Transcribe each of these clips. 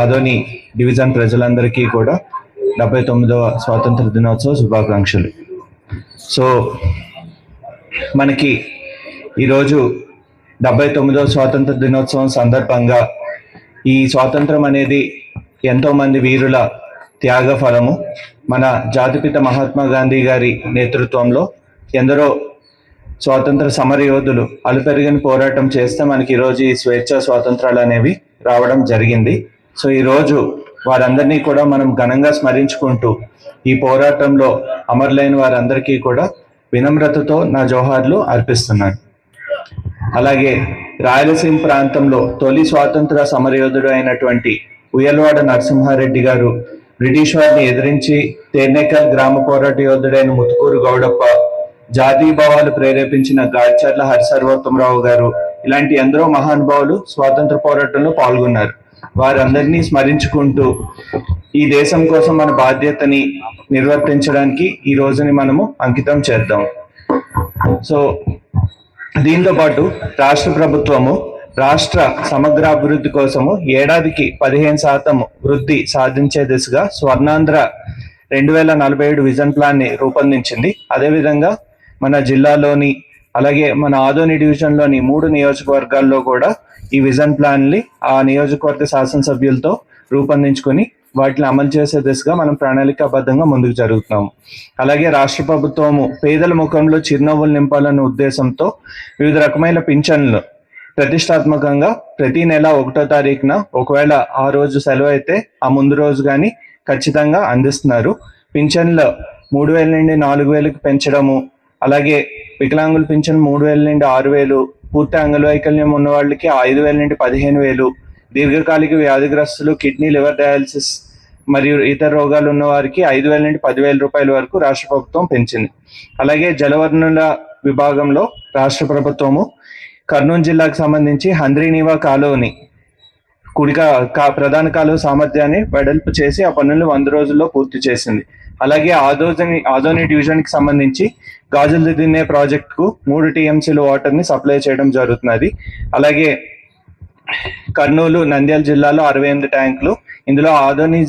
Adoni division ప్రజలందరికీ కూడా డెబ్బై తొమ్మిదవ స్వాతంత్ర దినోత్సవ శుభాకాంక్షలు. సో మనకి ఈరోజు డెబ్బై తొమ్మిదవ స్వాతంత్ర దినోత్సవం సందర్భంగా ఈ స్వాతంత్రం అనేది ఎంతోమంది వీరుల త్యాగ ఫలము మన జాతిపిత మహాత్మా గాంధీ గారి నేతృత్వంలో ఎందరో స్వాతంత్ర సమర యోధులు అలుపెరిగిన పోరాటం చేస్తే మనకి ఈరోజు ఈ స్వేచ్ఛ స్వాతంత్రాలు అనేవి రావడం జరిగింది. సో ఈరోజు వారందరినీ కూడా మనం ఘనంగా స్మరించుకుంటూ ఈ పోరాటంలో అమరులైన వారందరికీ కూడా వినమ్రతతో నా జోహార్లు అర్పిస్తున్నాను. అలాగే రాయలసీమ ప్రాంతంలో తొలి స్వాతంత్ర సమరయోధుడు అయినటువంటి ఉయ్యలవాడ నరసింహారెడ్డి గారు బ్రిటిష్ వారిని ఎదిరించి తేనేకల్ గ్రామ పోరాట యోధుడైన ముతుకూరు గౌడప్ప జాతీయ భావాలు ప్రేరేపించిన గాడ్చర్ల హరిసర్వోత్తమరావు గారు ఇలాంటి ఎందరో మహానుభావులు స్వాతంత్ర పోరాటంలో పాల్గొన్నారు. వారందరినీ స్మరించుకుంటూ ఈ దేశం కోసం మన బాధ్యతని నిర్వర్తించడానికి ఈ రోజుని మనము అంకితం చేద్దాం. సో దీంతో పాటు రాష్ట్ర ప్రభుత్వము రాష్ట్ర సమగ్ర అభివృద్ధి కోసము ఏడాదికి పదిహేను శాతం వృద్ధి సాధించే దిశగా స్వర్ణాంధ్ర రెండు వేల నలభై ఏడు విజన్ ప్లాన్ని రూపొందించింది. అదేవిధంగా మన జిల్లాలోని అలాగే మన ఆదోని డివిజన్లోని మూడు నియోజకవర్గాల్లో కూడా ఈ విజన్ ప్లాన్ని ఆ నియోజకవర్గ శాసనసభ్యులతో రూపొందించుకొని వాటిని అమలు చేసే దిశగా మనం ప్రణాళికాబద్ధంగా ముందుకు జరుగుతున్నాము. అలాగే రాష్ట్ర ప్రభుత్వము పేదల ముఖంలో చిరునవ్వులు నింపాలన్న ఉద్దేశంతో వివిధ రకమైన పింఛన్లు ప్రతిష్టాత్మకంగా ప్రతి నెల ఒకటో తారీఖున ఒకవేళ ఆ రోజు సెలవు అయితే ఆ ముందు రోజు కానీ ఖచ్చితంగా అందిస్తున్నారు. పింఛన్లు మూడు వేల నుండి నాలుగు వేలకు పెంచడము అలాగే వికలాంగుల పింఛన్ మూడు వేల నుండి ఆరు వేలు పూర్తి అంగవైకల్యం ఉన్న వాళ్ళకి ఐదు వేల నుండి పదిహేను వేలు దీర్ఘకాలిక వ్యాధిగ్రస్తులు కిడ్నీ లివర్ డయాలసిస్ మరియు ఇతర రోగాలు ఉన్న వారికి ఐదు వేల నుండి పదివేల రూపాయల వరకు రాష్ట్ర ప్రభుత్వం పెంచింది. అలాగే జలవనరుల విభాగంలో రాష్ట్ర ప్రభుత్వము కర్నూలు జిల్లాకు సంబంధించి హంద్రీనీవా కాలువని కుడిగా కా ప్రధాన కాలువ సామర్థ్యాన్ని వెడల్పు చేసి ఆ పనులు వంద రోజుల్లో పూర్తి చేసింది. అలాగే ఆదోజని ఆదోని డివిజన్కి సంబంధించి గాజులు దిన్నే ప్రాజెక్టుకు మూడు టీఎంసీలు వాటర్ని సప్లై చేయడం జరుగుతున్నది. అలాగే కర్నూలు నంద్యాల జిల్లాలో అరవై ఎనిమిది ట్యాంకులు ఇందులో ఆదోని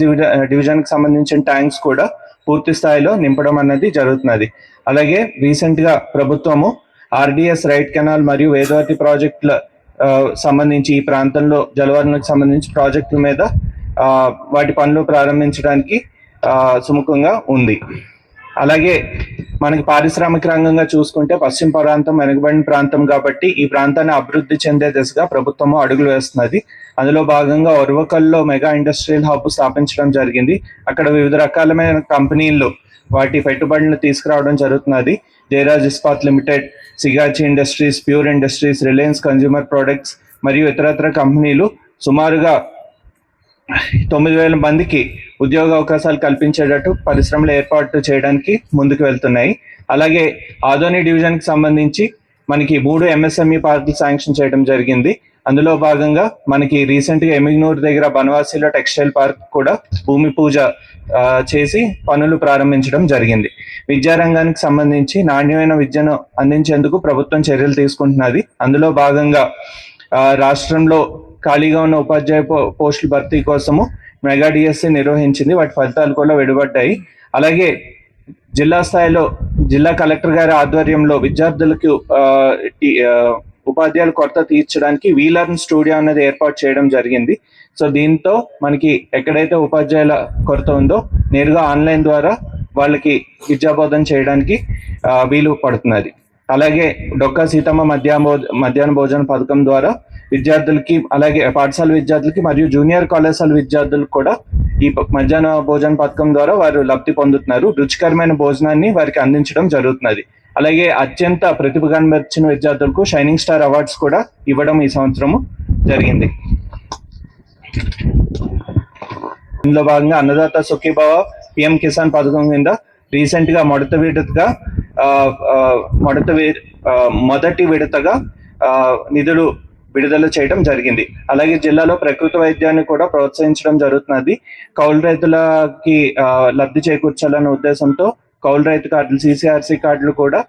డివిజన్కి సంబంధించిన ట్యాంక్స్ కూడా పూర్తి స్థాయిలో నింపడం అన్నది జరుగుతున్నది. అలాగే రీసెంట్గా ప్రభుత్వము ఆర్డిఎస్ రైట్ కెనాల్ మరియు వేదవతి ప్రాజెక్టుల సంబంధించి ఈ ప్రాంతంలో జలవనరులకు సంబంధించి ప్రాజెక్టుల మీద వాటి పనులు ప్రారంభించడానికి సుముఖంగా ఉంది. అలాగే మనకి పారిశ్రామిక రంగంగా చూసుకుంటే పశ్చిమ ప్రాంతం వెనుకబడిన ప్రాంతం కాబట్టి ఈ ప్రాంతాన్ని అభివృద్ధి చెందే దిశగా ప్రభుత్వము అడుగులు వేస్తున్నది. అందులో భాగంగా ఒరవకల్లో మెగా ఇండస్ట్రియల్ హబ్ స్థాపించడం జరిగింది. అక్కడ వివిధ రకాలమైన కంపెనీలు వాటి పెట్టుబడులను తీసుకురావడం జరుగుతున్నది. Jayaraj Ispat limited Sigachi industries pure industries Reliance consumer products మరియు ఇతరత్ర కంపెనీలు సుమారుగా తొమ్మిది వేల మందికి ఉద్యోగ అవకాశాలు కల్పించేటట్టు పరిశ్రమలు ఏర్పాటు చేయడానికి ముందుకు వెళ్తున్నాయి. అలాగే ఆధోని డివిజన్కి సంబంధించి మనకి మూడు ఎంఎస్ఎంఈ పార్కులు శాంక్షన్ చేయడం జరిగింది. అందులో భాగంగా మనకి రీసెంట్గా ఎమిగ్నూర్ దగ్గర బనవాసిలో టెక్స్టైల్ పార్క్ కూడా భూమి పూజ చేసి పనులు ప్రారంభించడం జరిగింది. విద్యారంగానికి సంబంధించి నాణ్యమైన విద్యను అందించేందుకు ప్రభుత్వం చర్యలు తీసుకుంటున్నది. అందులో భాగంగా రాష్ట్రంలో ఖాళీగా ఉన్న ఉపాధ్యాయ పోస్టుల భర్తీ కోసము మెగా డిఎస్సి నిర్వహించింది. వాటి ఫలితాలు కూడా వెలువడ్డాయి అలాగే జిల్లా స్థాయిలో జిల్లా కలెక్టర్ గారి ఆధ్వర్యంలో విద్యార్థులకు ఉపాధ్యాయుల కొరత తీర్చడానికి వీలర్న్ స్టూడియో అనేది ఏర్పాటు చేయడం జరిగింది. సో దీంతో మనకి ఎక్కడైతే ఉపాధ్యాయుల కొరత ఉందో నేరుగా ఆన్లైన్ ద్వారా వాళ్ళకి విద్యాబోధన చేయడానికి వీలు పడుతున్నది. అలాగే డొక్కా సీతమ్మ మధ్యాహ్న మధ్యాహ్న భోజన పథకం ద్వారా విద్యార్థులకి అలాగే పాఠశాల విద్యార్థులకి మరియు జూనియర్ కళాశాల విద్యార్థులకు కూడా ఈ మధ్యాహ్న భోజన పథకం ద్వారా వారు లబ్ధి పొందుతున్నారు. రుచికరమైన భోజనాన్ని వారికి అందించడం జరుగుతున్నది. అలాగే అత్యంత ప్రతిభ కనబర్చిన విద్యార్థులకు షైనింగ్ స్టార్ అవార్డ్స్ కూడా ఇవ్వడం ఈ సంవత్సరము జరిగింది. ఇందులో భాగంగా అన్నదాత సుఖీభావ పిఎం కిసాన్ పథకం కింద రీసెంట్గా మొదట విడతగా ఆ, మొదటి విడతగా నిధులు విడుదల చేయడం జరిగింది. అలాగే జిల్లాలో ప్రకృతి వైద్యాన్ని కూడా ప్రోత్సహించడం జరుగుతున్నది. కౌలు రైతులకి లబ్ధి చేకూర్చాలనే ఉద్దేశంతో కౌలు రైతు కార్డులు సిసిఆర్సి కార్డులు కూడా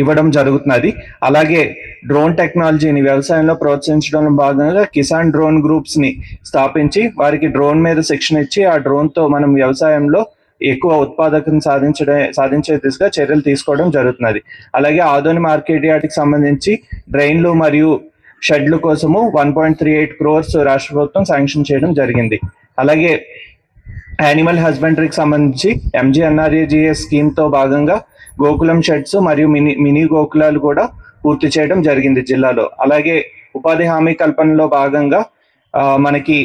ఇవ్వడం జరుగుతున్నది. అలాగే డ్రోన్ టెక్నాలజీని వ్యవసాయంలో ప్రోత్సహించడంలో భాగంగా కిసాన్ డ్రోన్ గ్రూప్స్ని స్థాపించి వారికి డ్రోన్ మీద శిక్షణ ఇచ్చి ఆ డ్రోన్తో మనం వ్యవసాయంలో ఎక్కువ ఉత్పాదకం సాధించడం సాధించే దిశగా చర్యలు తీసుకోవడం జరుగుతున్నది. అలాగే ఆధునిక మార్కెట్ యార్డ్కి సంబంధించి డ్రైన్లు మరియు షెడ్లు కోసము one point three eight crores రాష్ట్ర ప్రభుత్వం శాంక్షన్ చేయడం జరిగింది. అలాగే యానిమల్ హస్బెండరీకి సంబంధించి ఎంజీఎన్ఆర్ఏజీఏ స్కీమ్తో భాగంగా గోకులం షెడ్స్ మరియు మినీ మినీ గోకులాలు కూడా పూర్తి చేయడం జరిగింది జిల్లాలో. అలాగే ఉపాధి హామీ కల్పనలో భాగంగా మనకి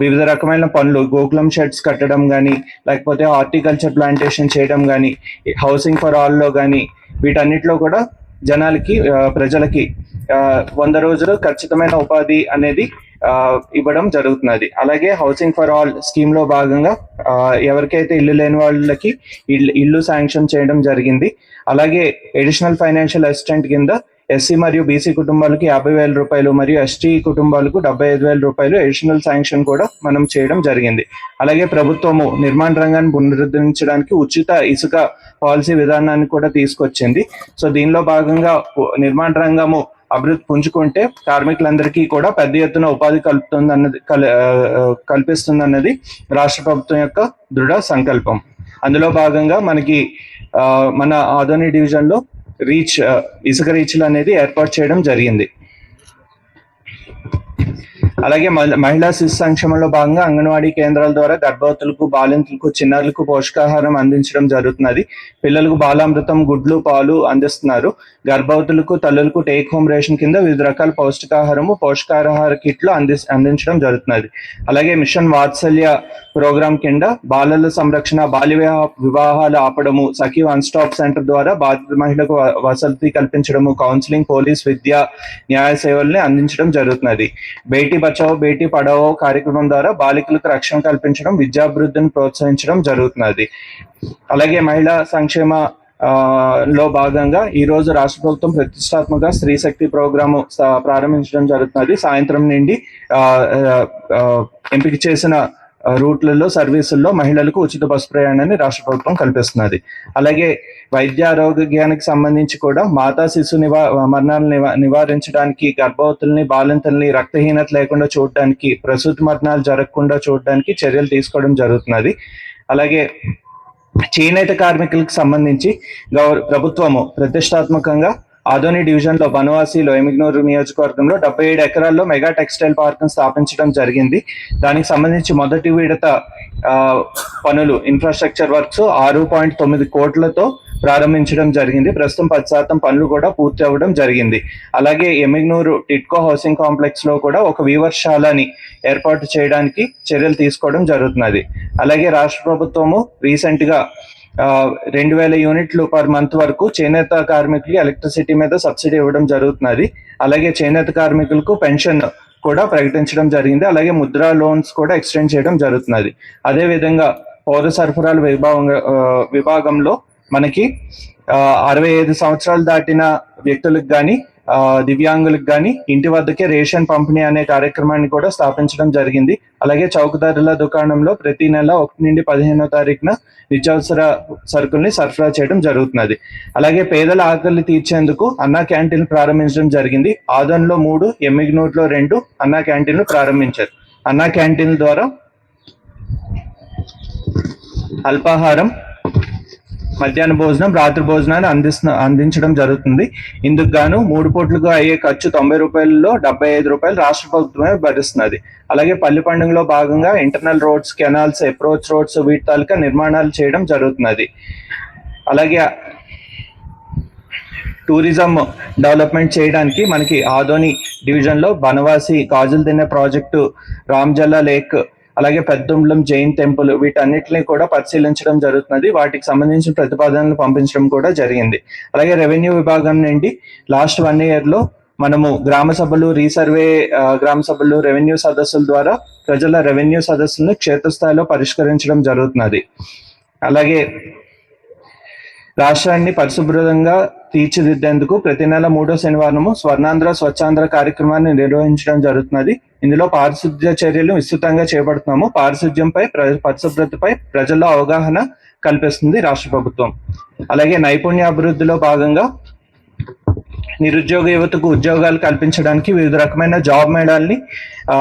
వివిధ రకమైన పనులు గోకులం షెడ్స్ కట్టడం కానీ లేకపోతే హార్టికల్చర్ ప్లాంటేషన్ చేయడం కానీ హౌసింగ్ ఫర్ ఆల్లో కానీ వీటన్నిటిలో కూడా జనాలకి ప్రజలకి వంద రోజులు ఖచ్చితమైన ఉపాధి అనేది ఇవ్వడం జరుగుతున్నది. అలాగే హౌసింగ్ ఫర్ ఆల్ స్కీమ్లో భాగంగా ఎవరికైతే ఇల్లు లేని వాళ్ళకి ఇల్లు ఇల్లు శాంక్షన్ చేయడం జరిగింది. అలాగే ఎడిషనల్ ఫైనాన్షియల్ అసిస్టెంట్ కింద ఎస్సీ మరియు బీసీ కుటుంబాలకు యాభై వేల రూపాయలు మరియు ఎస్టీ కుటుంబాలకు డెబ్బై ఐదు వేల రూపాయలు అడిషనల్ శాంక్షన్ కూడా మనం చేయడం జరిగింది. అలాగే ప్రభుత్వము నిర్మాణ రంగాన్ని పునరుద్ధరించడానికి ఉచిత ఇసుక పాలసీ విధానాన్ని కూడా తీసుకొచ్చింది. సో దీనిలో భాగంగా నిర్మాణ రంగము అభివృద్ధి పుంజుకుంటే కార్మికులందరికీ కూడా పెద్ద ఎత్తున ఉపాధి కల్పుతుంది అన్నది కల్పిస్తుంది అన్నది రాష్ట్ర ప్రభుత్వం యొక్క దృఢ సంకల్పం. అందులో భాగంగా మనకి మన ఆదోని డివిజన్లో రీచ్ ఇసుక రీచ్లు అనేది ఏర్పాటు చేయడం జరిగింది. అలాగే మహి- మహిళా శిశు సంక్షేమంలో భాగంగా అంగన్వాడీ కేంద్రాల ద్వారా గర్భవతులకు బాలింతలకు చిన్నారులకు పోషకాహారం అందించడం జరుగుతున్నది. పిల్లలకు బాలామృతం గుడ్లు పాలు అందిస్తున్నారు. గర్భవతులకు తల్లులకు టేక్ హోమ్ రేషన్ కింద వివిధ రకాల పౌష్టికాహారము పోషకాహార కిట్లు అంది అందించడం జరుగుతున్నది. అలాగే మిషన్ వాత్సల్య ప్రోగ్రాం కింద బాలల సంరక్షణ బాల్య వివాహాలు ఆపడము సఖీ వన్ స్టాప్ సెంటర్ ద్వారా బాధిత మహిళలకు వసతి కల్పించడము కౌన్సిలింగ్ పోలీస్ విద్య న్యాయ సేవల్ని అందించడం జరుగుతున్నది. బేటీ బచావో బేటీ పడావో కార్యక్రమం ద్వారా బాలికలకు రక్షణ కల్పించడం విద్యాభివృద్ధిని ప్రోత్సహించడం జరుగుతున్నది. అలాగే మహిళా సంక్షేమ ఆ, లో భాగంగా ఈ రోజు రాష్ట్ర ప్రభుత్వం ప్రతిష్టాత్మక స్త్రీ శక్తి ప్రోగ్రాము ప్రారంభించడం జరుగుతున్నది. సాయంత్రం నుండి ఎంపిక చేసిన రూట్లలో సర్వీసుల్లో మహిళలకు ఉచిత బస్సు ప్రయాణాన్ని రాష్ట్ర ప్రభుత్వం కల్పిస్తున్నది. అలాగే వైద్య ఆరోగ్యానికి సంబంధించి కూడా మాతా శిశు నివా మరణాలను నివా నివారించడానికి గర్భవతుల్ని బాలింతల్ని రక్తహీనత లేకుండా చూడడానికి ప్రసూతి మరణాలు జరగకుండా చూడడానికి చర్యలు తీసుకోవడం జరుగుతున్నది. అలాగే చేనేత కార్మికులకు సంబంధించి గౌర ప్రభుత్వము ప్రతిష్టాత్మకంగా ఆదోని డివిజన్లో బనవాసిలో లోయమిగ్నూరు నియోజకవర్గంలో డెబ్బై ఏడు ఎకరాల్లో మెగా టెక్స్టైల్ పార్క్ స్థాపించడం జరిగింది. దానికి సంబంధించి మొదటి విడత పనులు ఇన్ఫ్రాస్ట్రక్చర్ వర్క్స్ ఆరు పాయింట్ తొమ్మిది కోట్లతో ప్రారంభించడం జరిగింది. ప్రస్తుతం పది శాతం పనులు కూడా పూర్తి అవ్వడం జరిగింది. అలాగే ఎమిగ్నూరు టిట్కో హౌసింగ్ కాంప్లెక్స్లో కూడా ఒక వీవర్శాలని ఏర్పాటు చేయడానికి చర్యలు తీసుకోవడం జరుగుతున్నది. అలాగే రాష్ట్ర ప్రభుత్వము రీసెంట్గా రెండు వేల యూనిట్లు పర్ మంత్ వరకు చేనేత కార్మికులకి ఎలక్ట్రిసిటీ మీద సబ్సిడీ ఇవ్వడం జరుగుతున్నది. అలాగే చేనేత కార్మికులకు పెన్షన్ కూడా ప్రకటించడం జరిగింది. అలాగే ముద్రా లోన్స్ కూడా ఎక్స్టెండ్ చేయడం జరుగుతున్నది. అదే విధంగా పౌర సరఫరాల విభాగం విభాగంలో మనకి అరవై ఐదు సంవత్సరాలు దాటిన వ్యక్తులకు కానీ దివ్యాంగులకు కానీ ఇంటి వద్దకే రేషన్ పంపిణీ అనే కార్యక్రమాన్ని కూడా స్థాపించడం జరిగింది. అలాగే చౌకదారుల దుకాణంలో ప్రతి నెల ఒకటి నుండి పదిహేనో తారీఖున నిత్యావసర సరుకుల్ని సరఫరా చేయడం జరుగుతున్నది. అలాగే పేదల ఆకలి తీర్చేందుకు అన్నా క్యాంటీన్లు ప్రారంభించడం జరిగింది. ఆదంలో మూడు ఎమ్మిగ్నూట్లో రెండు అన్నా క్యాంటీన్లు ప్రారంభించారు. అన్నా క్యాంటీన్ల ద్వారా అల్పాహారం మధ్యాహ్న భోజనం రాత్రి భోజనాన్ని అందిస్తున్న అందించడం జరుగుతుంది. ఇందుకు గాను మూడు పూట్లుగా అయ్యే ఖర్చు తొంభై రూపాయలలో డెబ్బై ఐదు రూపాయలు రాష్ట్ర ప్రభుత్వమే భరిస్తున్నది. అలాగే పల్లి పండుగలో భాగంగా internal roads canals approach roads వీటి తాలూకా నిర్మాణాలు చేయడం జరుగుతున్నది. అలాగే టూరిజం డెవలప్మెంట్ చేయడానికి మనకి ఆదోని డివిజన్లో బనవాసి కాజులు తినే ప్రాజెక్టు రామ్జల్లా లేక్ అలాగే పెద్దంబలం జైన్ టెంపుల్ వీటన్నిటిని కూడా పరిశీలించడం జరుగుతున్నది. వాటికి సంబంధించిన ప్రతిపాదనలు పంపించడం కూడా జరిగింది. అలాగే రెవెన్యూ విభాగం నుండి లాస్ట్ వన్ ఇయర్లో మనము గ్రామ సభలు రీసర్వే గ్రామ సభలు రెవెన్యూ సదస్సుల ద్వారా ప్రజల రెవెన్యూ సదస్సులను క్షేత్రస్థాయిలో పరిష్కరించడం జరుగుతున్నది. అలాగే రాష్ట్రాన్ని పరిశుభ్రంగా తీర్చిదిద్దేందుకు ప్రతి నెల మూడో శనివారము స్వర్ణాంధ్ర స్వచ్ఛాంధ్ర కార్యక్రమాన్ని నిర్వహించడం జరుగుతున్నది. ఇందులో పారిశుద్ధ్య చర్యలు విస్తృతంగా చేపడుతున్నాము. పారిశుద్ధ్యంపై ప్ర- పరిశుభ్రతపై ప్రజల్లో అవగాహన కల్పిస్తుంది రాష్ట్ర ప్రభుత్వం. అలాగే నైపుణ్య అభివృద్ధిలో భాగంగా నిరుద్యోగ యువతకు ఉద్యోగాలు కల్పించడానికి వివిధ రకమైన జాబ్ మేళాల్ని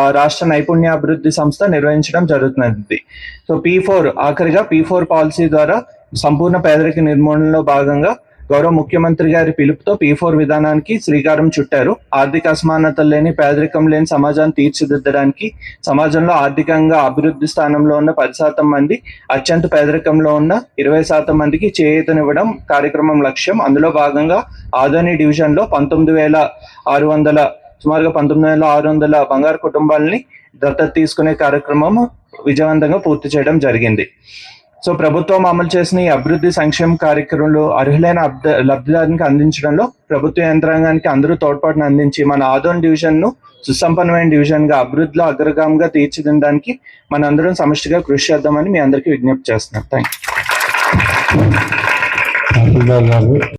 రాష్ట్ర నైపుణ్యాభివృద్ధి సంస్థ నిర్వహించడం జరుగుతున్నది. సో పీ ఫోర్ ఆఖరిగా పీ ఫోర్ పాలసీ ద్వారా సంపూర్ణ పేదరిక నిర్మూలనలో భాగంగా గౌరవ ముఖ్యమంత్రి గారి పిలుపుతో పీ ఫోర్ విధానానికి శ్రీకారం చుట్టారు. ఆర్థిక అసమానతలు లేని పేదరికం లేని సమాజాన్ని తీర్చిదిద్దడానికి సమాజంలో ఆర్థికంగా అభివృద్ధి స్థానంలో ఉన్న పది శాతం మంది అత్యంత పేదరికంలో ఉన్న ఇరవై శాతం మందికి చేయూతనివ్వడం కార్యక్రమం లక్ష్యం. అందులో భాగంగా ఆదోని డివిజన్లో పంతొమ్మిది వేల ఆరు వందల సుమారుగా పంతొమ్మిది వేల ఆరు వందల బంగారు కుటుంబాలని దత్తత తీసుకునే కార్యక్రమం విజయవంతంగా పూర్తి చేయడం జరిగింది. సో ప్రభుత్వం అమలు చేసిన ఈ అభివృద్ధి సంక్షేమ కార్యక్రమంలో అర్హులైన లబ్ధిదారునికి అందించడంలో ప్రభుత్వ యంత్రాంగానికి అందరూ తోడ్పాటును అందించి మన ఆదోన్ డివిజన్ను సుసంపన్నమైన డివిజన్గా అభివృద్ధిలో అగ్రగామిగా తీర్చిదిద్దడానికి మనందరం సమష్టిగా కృషి చేద్దామని మీ అందరికీ విజ్ఞప్తి చేస్తున్నాను థ్యాంక్ యూ